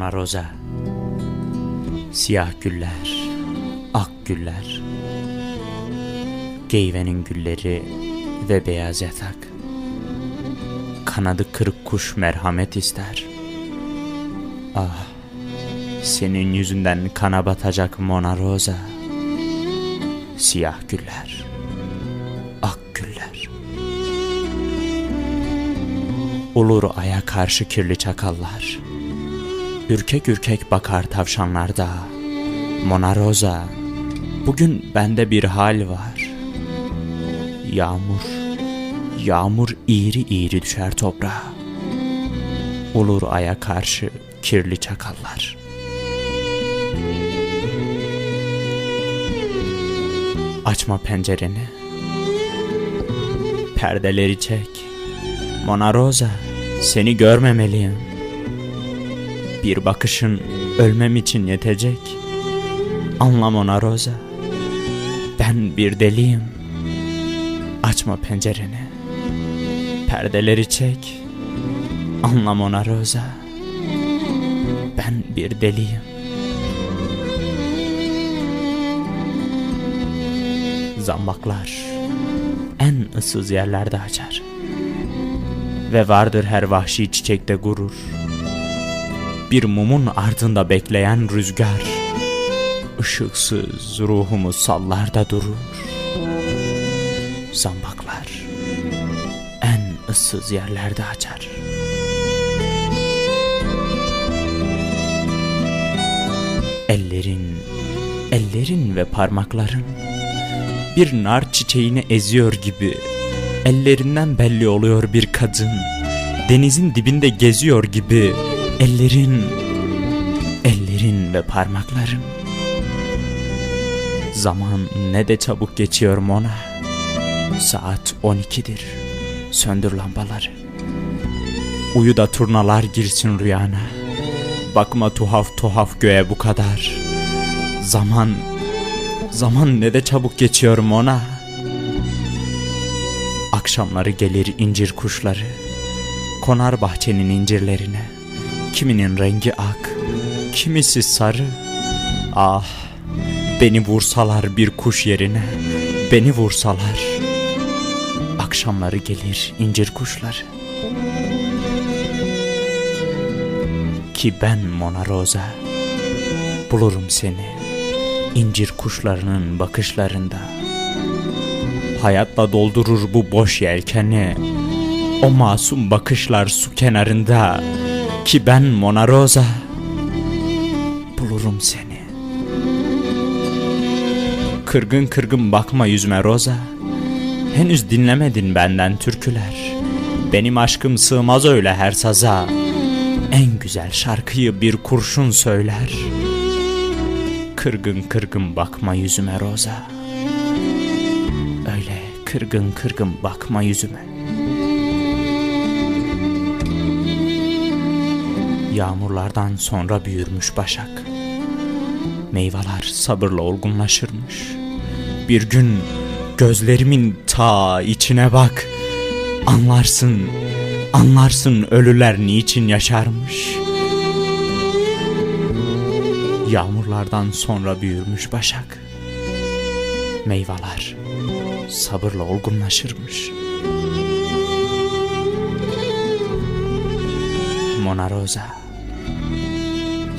Mona Rosa Siyah güller, ak güller. Geyvenin gülleri ve beyaz yatak. Kanadı kırık kuş merhamet ister. Ah senin yüzünden kana batacak Mona Rosa Siyah güller, ak güller. Olur aya karşı kirli çakallar Ürkek ürkek bakar tavşanlar da. Mona Rosa Bugün bende bir hal var. Yağmur Yağmur iğri iğri düşer toprağa. Olur aya karşı kirli çakallar. Açma pencereni. Perdeleri çek. Mona Rosa Seni görmemeliyim Bir bakışın ölmem için yetecek. Anla Mona Rosa. Ben bir deliyim. Açma pencereni. Perdeleri çek. Anla Mona Rosa. Ben bir deliyim. Zambaklar en ıssız yerlerde açar. Ve vardır her vahşi çiçekte gurur. Bir mumun ardında bekleyen rüzgar. Işıksız ruhumu sallarda durur. Zambaklar en ıssız yerlerde açar. Ellerin, ellerin ve parmakların bir nar çiçeğini eziyor gibi ellerinden belli oluyor bir kadın denizin dibinde geziyor gibi ellerin ellerin ve parmakların zaman ne de çabuk geçiyor Mona saat 12'dir söndür lambaları uyu da turnalar girsin rüyana bakma tuhaf tuhaf göğe bu kadar zaman Zaman ne de çabuk geçiyor Mona. Akşamları gelir incir kuşları. Konar bahçenin incirlerine. Kiminin rengi ak, kimisi sarı. Ah, beni vursalar bir kuş yerine. Beni vursalar. Akşamları gelir incir kuşları. Ki ben Mona Rosa. Bulurum seni incir kuşlarının bakışlarında. Hayatla doldurur bu boş yelkeni. O masum bakışlar su kenarında. Ki ben Mona Rosa. Bulurum seni. Kırgın kırgın bakma yüzme Rosa. Henüz dinlemedin benden türküler. Benim aşkım sığmaz öyle her saza. En güzel şarkıyı bir kurşun söyler.'' Kırgın kırgın bakma yüzüme Roza Öyle kırgın kırgın bakma yüzüme Yağmurlardan sonra büyürmüş başak Meyveler sabırla olgunlaşırmış Bir gün gözlerimin ta içine bak Anlarsın, anlarsın ölüler niçin yaşarmış.'' Yağmurlardan sonra büyürmüş başak. Meyveler sabırla olgunlaşırmış. Mona Rosa